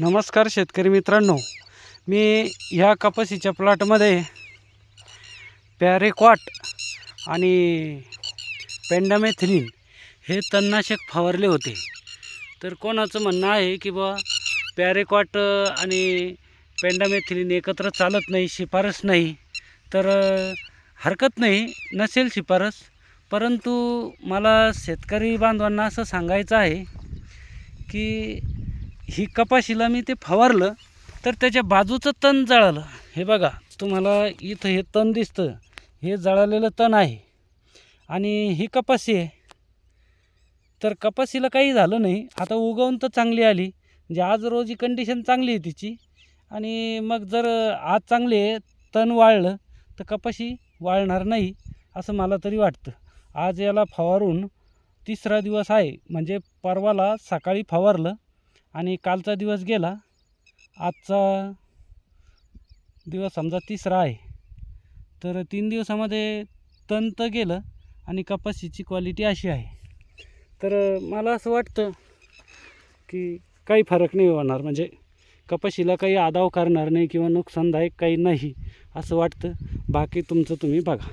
नमस्कार शेतकरी मित्रांनो. मी ह्या कपाशीच्या प्लॉटमध्ये पॅरेक्वाट आणि पेंडामेथिलीन हे तणनाशक फवारले होते. तर कोणाचं म्हणणं आहे की बा पॅरेक्वाट आणि पेंडामेथिलीन एकत्र चालत नाही शिफारस नाही तर हरकत नाही नसेल शिफारस. परंतु मला शेतकरी बांधवांना असं सांगायचं आहे की ही कपाशीला मी ते फवारलं तर त्याच्या बाजूचं तण जळालं. हे बघा तुम्हाला इथं हे तण दिसतं. हे जळालेलं तण आहे. आणि ही कपाशी आहे. तर कपाशीला काही झालं नाही. आता उगवून तर चांगली आली. म्हणजे आज रोजी कंडिशन चांगली आहे तिची. आणि मग जर आज चांगली आहे तण वाळलं तर कपाशी वाळणार नाही असं मला तरी वाटतं. आज याला फवारून तिसरा दिवस आहे. म्हणजे परवाला सकाळी फवारलं आणि कालचा दिवस गेला. आजचा दिवस समजा तिसरा आहे. तर तीन दिवसामध्ये तण तर गेलं आणि कपाशीची क्वालिटी अशी आहे. तर मला असं वाटतं की काही फरक नाही होणार. म्हणजे कपाशीला काही आदाव करणार नाही किंवा नुकसानदायक काही नाही असं वाटतं. बाकी तुमचं तुम्ही बघा.